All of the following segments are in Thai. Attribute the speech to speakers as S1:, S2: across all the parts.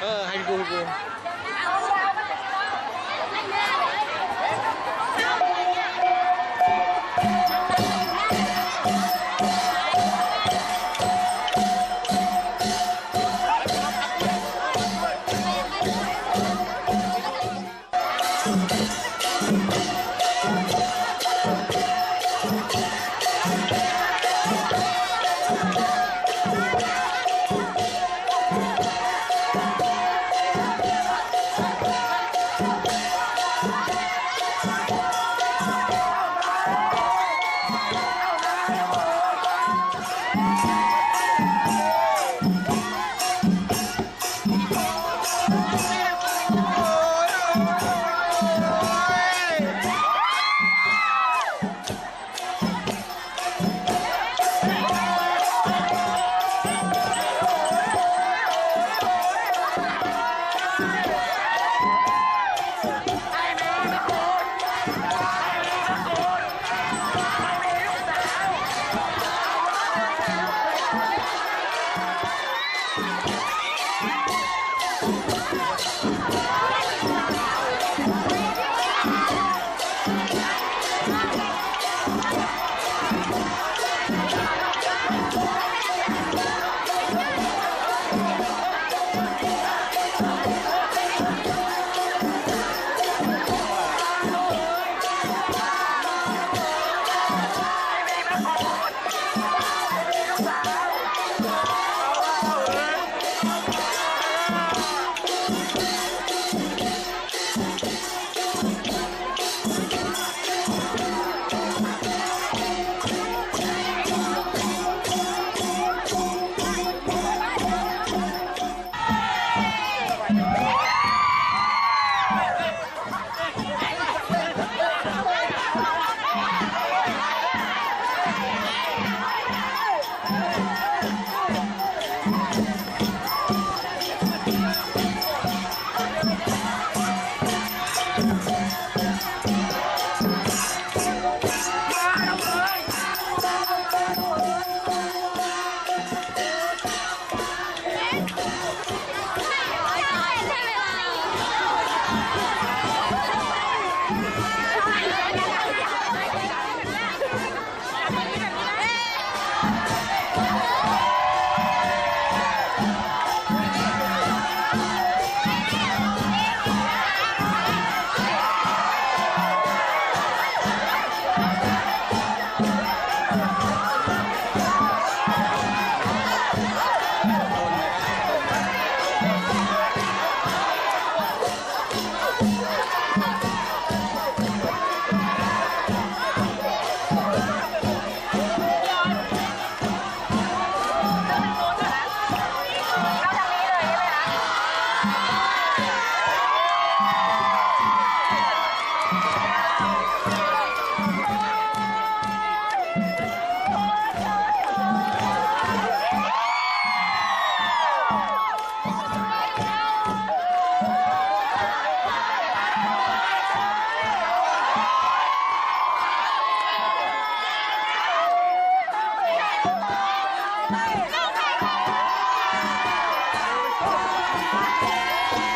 S1: เออให้ Yeah.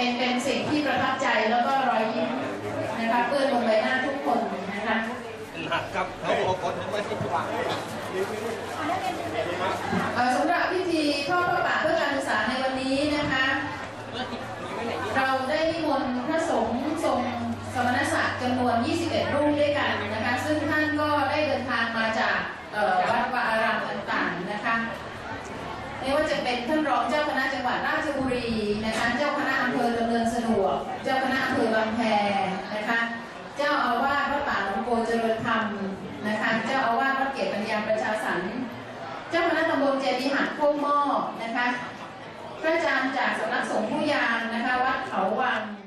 S2: เป็
S1: นเป็นสิ่งที่ประทับใจแล้วก็รอยยิ้มนะคะเปื้อนลงใบหน้าทุกคนนะคะ
S2: หนักครับเขาบอกคนไว้ที่วาง
S1: เอ่อสำหรับพิธีทอดพระป่าเพื่อการศึกษาในวันนี้นะคะ เราได้นิมนต์พระสงฆ์ทรงสมณศักดิ์จำนวน 21 รูปด้วยกันนะคะ ซึ่งท่านก็ได้เดินทางมาจากเอ่อวัดวาอารามต่างๆนะคะ ไม่ว่าจะเป็นท่านรองเจ้าคณะจังหวัดราชบุรีนะคะเจ้าคณะอำเภอดำเนินสะดวก เจ้าคณะอำเภอบางแพนะคะ เจ้าอาวาสวัดป่าหลวงโกเจริญธรรมนะคะ เจ้าอาวาสวัดเกศปัญญาประชาสรรค์เจ้าคณะตำบลเจดีย์หักโคกหม้อนะคะ พระอาจารย์จากสำนักสงฆ์ผู้ยางนะคะวัดเขาวัง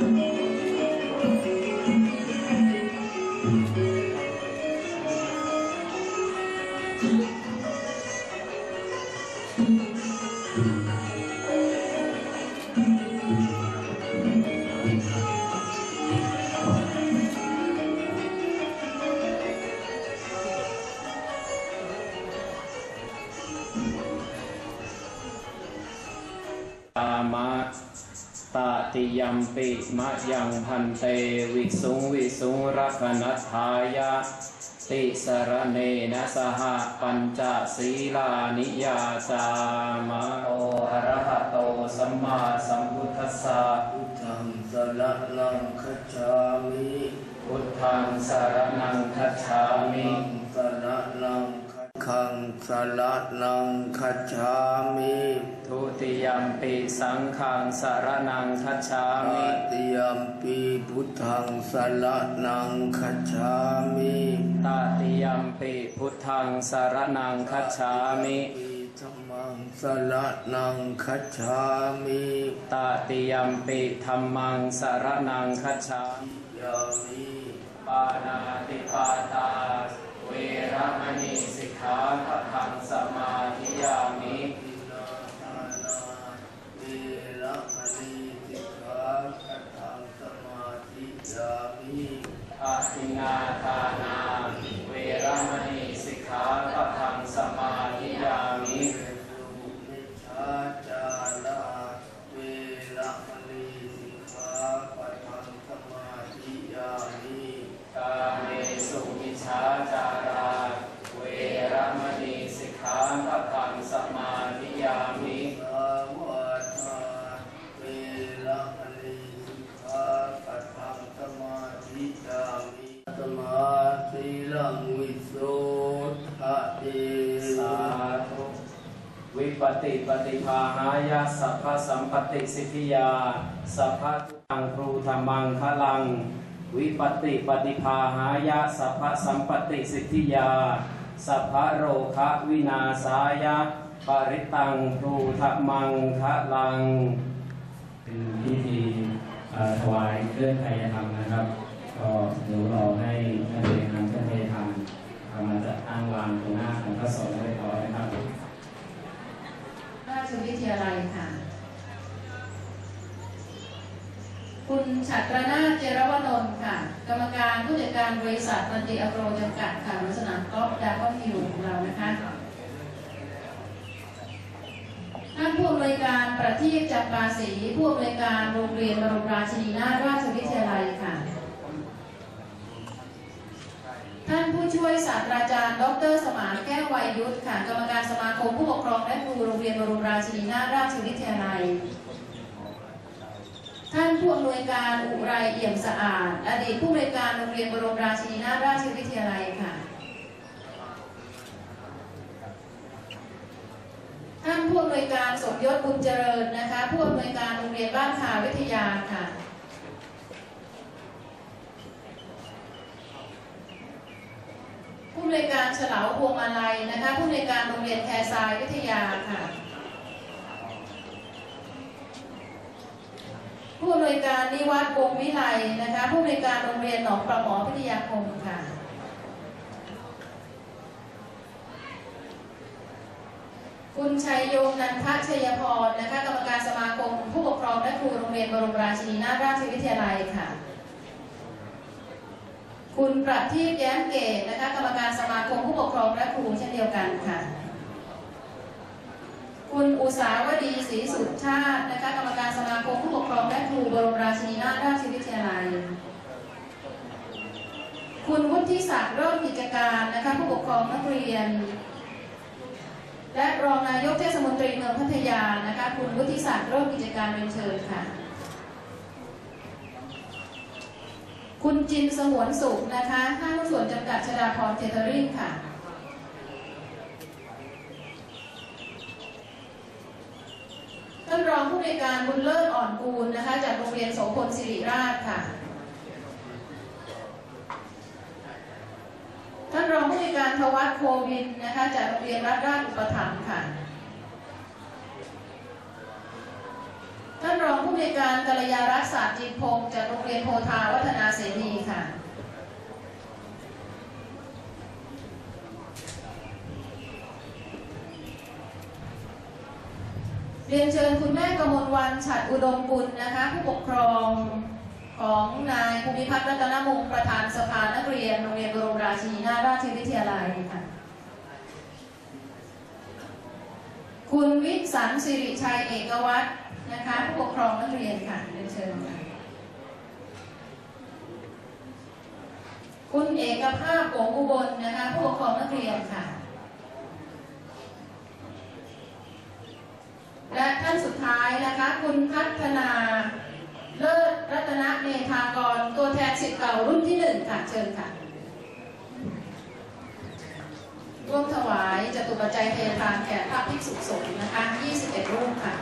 S1: ตา
S3: มะ ตาติยัมปิมะยังพันเตวิสุงวิสุงรักนัทายะติสรเนนะสหปัญจศีลานิยาจามะโออะระหะโตสัมมาสัมพุทธัสสะ
S4: พุทธังสระนังคัจฉามิ
S3: พุทธังสารนังคัจฉามิ
S4: สระนังคัจ ขังสระนังคัจฉามิ
S3: ทุติยัมปิสังฆังสารนังคัจฉา
S4: ต
S3: มิ
S4: ติยัมปีพุทธังสระนังคัจฉามิ
S3: ตาติยัมปิพุทธังสารนังคัจฉามิ
S4: ปีธรรมังสระนังคัจฉามิ
S3: ตาติยัมปิธรรมังสารนังคัจฉามิ
S4: ยามิ
S3: ปานาติปาตาเวรมณี สิาหายะสัพพสัมปติสิทธิยา สัพพทุตังครูธรรมังคลัง วิปติปฏิภาหายะสัพพสัมปติสิทธิยา สัพพโรคะวินาสายะปริตังครูธรรมังคลัง
S5: เป็นพิธีถวายเครื่องไทยธรรมนะครับ ก็เดี๋ยวรอให้ท่านบริหารเครื่องไทยธรรมมาจัดตั้งวางตรงหน้าของพระสงฆ์เรียบร้อน
S1: ชวิทยาลัยค่ะ คุณฉัตรนาเจรวนนท์ค่ะ กรรมการผู้จัดการบริษัทมันติอโกรจำกัดค่ะรสนามกอล์ฟดาวฮิวของเรานะคะ ท่านผู้อำนวยการประทีปจำปาศรีผู้อำนวยการโรงเรียนบรมราชินีนาถราชวิทยาลัยค่ะ ท่าน ผู้ช่วยศาสตราจารย์ ดร สมานแก้ววัยยุทธค่ะ กรรมการสมาคมผู้ปกครองและครูโรงเรียนบรมราชินีนาถราชวิทยาลัย ท่านผู้อำนวยการอุไรเอี่ยมสะอาด อดีตผู้อำนวยการโรงเรียนบรมราชินีนาถราชวิทยาลัยค่ะ ท่านผู้อำนวยการสมยศบุญเจริญนะคะ ผู้อำนวยการโรงเรียนบ้านคาวิทยาค่ะ ผู้ อำนวยการเฉลาวพวงมาลัยนะคะผู้อำนวยการโรงเรียนแคซายวิทยาค่ะผู้อำนวยการนิวัฒน์วงวิไลนะคะผู้อำนวยการโรงเรียนหนองปลาหมอพิทยาคมค่ะคุณชัยโยมนันทชัยพรนะคะกรรมการสมาคมผู้ปกครองและครูโรงเรียนบรมราชินีนาถราชวิทยาลัยค่ะ คุณประทีปแย้มเกตนะคะกรรมการสมาคมผู้ปกครองและครูเช่นเดียวกันค่ะ คุณอุสาวดีศรีสุชาตินะคะกรรมการสมาคมผู้ปกครองและครูบรมราชินีนาถราชวิทยาลัย คุณวุฒิศักดิ์เริ่มกิจการนะคะผู้ปกครองนักเรียน และรองนายกเทศมนตรีเมืองพัทยานะคะคุณวุฒิศักดิ์เริ่มกิจการเป็นเชิญค่ะ คุณจินสงวนสุขนะคะห้างส่วนจำกัดชดาพรเทเทอริ่งค่ะ ท่านรองผู้ในการบุญเลิศอ่อนกูลนะคะ จากโรงเรียนโสพลสิริราชค่ะ ท่านรองผู้ในการทวัฒโควินนะคะ จากโรงเรียนรัฐราชอุปถัมภ์ค่ะ องผู้ในการกัลยารักษาจีนพงศ์จากโรงเรียนโพธาวัฒนาเสรีค่ะเรียนเชิญคุณแม่กมลวันฉัดอุดมกุลนะคะ ผู้ปกครองของนายภูมิพัฒน์รัตนมงประธานสภานักเรียนโรงเรียนบรมราชินีนาราชวิทยาลัยค่ะ คุณวิสันต์สิริชัยเอกวัตร นะคะผู้ปกครองนักเรียนค่ะเรียนเชิญค่ะคุณเอกภาพโกอุบลนะคะผู้ปกครองนักเรียนค่ะ และท่านสุดท้ายนะคะ คุณพัฒนา เลิศรัตนเมธากร ตัวแทนสิทธิ์เก่ารุ่นที่หนึ่งค่ะเชิญค่ะ ร่วมถวายจตุปัจจัยเททานแก่พระภิกษุสงฆ์นะคะ 21 รูปค่ะ